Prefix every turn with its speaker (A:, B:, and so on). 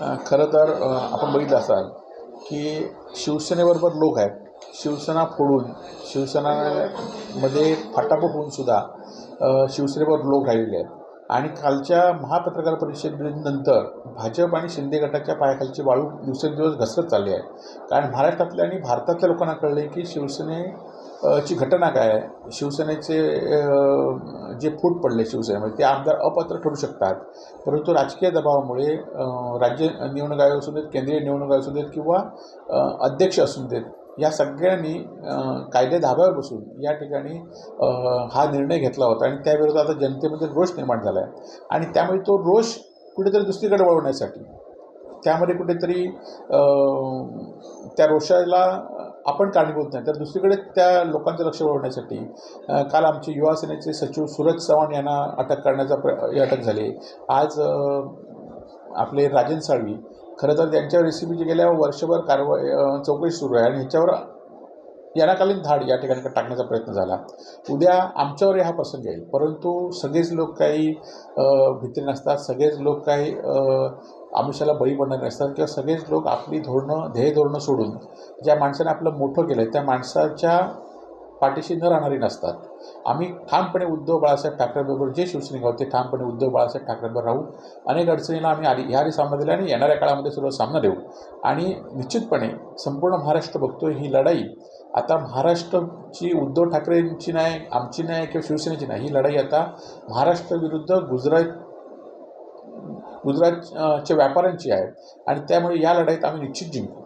A: खरं तर आपण बघितलं असाल की शिवसेनेबरोबर लोक आहेत. शिवसेना फोडून शिवसेनामध्ये फाटाफूट होऊन सुद्धा अ, शिवसेनेबरोबर लोक राहिलेले आहेत. आणि कालच्या महापत्रकार परिषदेनंतर भाजप आणि शिंदे गटाच्या पायाखालची वाळू दिवसेंदिवस घसरत चालली आहे. कारण महाराष्ट्रातल्या आणि भारतातल्या लोकांना कळले की शिवसेने ची घटना काय आहे? शिवसेनेचे जे फूट पडले शिवसेनेमध्ये ते आमदार अपात्र ठरू शकतात. परंतु राजकीय दबावामुळे राज्य निवडणूक आयोग असू देत केंद्रीय निवडणूक आयोग असू देत किंवा अध्यक्ष असू देत या सगळ्यांनी कायदे धाब्यावर बसून या ठिकाणी हा निर्णय घेतला होता आणि त्याविरोधात आता जनतेमध्ये रोष निर्माण झाला आहे. आणि त्यामुळे तो रोष कुठेतरी दुसरीकडे वळवण्यासाठी त्यामध्ये कुठेतरी त्या रोषाला आपण कारणीभूत नाही. तर दुसरीकडे त्या लोकांचं लक्ष वळवण्यासाठी काल आमचे युवा सेनेचे सचिव सूरज चव्हाण यांना अटक करण्याचा प्र अटक झाली. आज आपले राजन साळवी खरं तर त्यांच्या रेसिपीची गेल्या वर्षभर कारवाई चौकशी सुरू आहे आणि ह्याच्यावर यानाकालीन धाड या ठिकाणी टाकण्याचा प्रयत्न झाला. उद्या आमच्यावर हा प्रसंग येईल. परंतु सगळेच लोक काही भीती नसतात. सगळेच लोक काही आमिषाला बळी पडणारे नसतात किंवा सगळेच लोक आपली धोरणं ध्येय धोरणं सोडून ज्या माणसाने आपलं मोठं केलं त्या माणसाच्या पाठीशी न राहणारी नसतात. आम्ही ठामपणे उद्धव बाळासाहेब ठाकरेबरोबर जे शिवसैनिक आहोत ते ठामपणे उद्धव बाळासाहेब ठाकरेबरोबर राहू. अनेक अडचणीला आम्ही आधी ह्या सामना दिला आणि येणाऱ्या काळामध्ये सुद्धा सामना देऊ. आणि निश्चितपणे संपूर्ण महाराष्ट्र बघतो ही लढाई. आता महाराष्ट्राची उद्धव ठाकरेंची नाही आमची नाही किंवा शिवसेनेची नाही ही लढाई आता महाराष्ट्र विरुद्ध गुजरात गुजरातच्या व्यापाऱ्यांची आहे. आणि त्यामुळे या लढाईत आम्ही निश्चित जिंकू.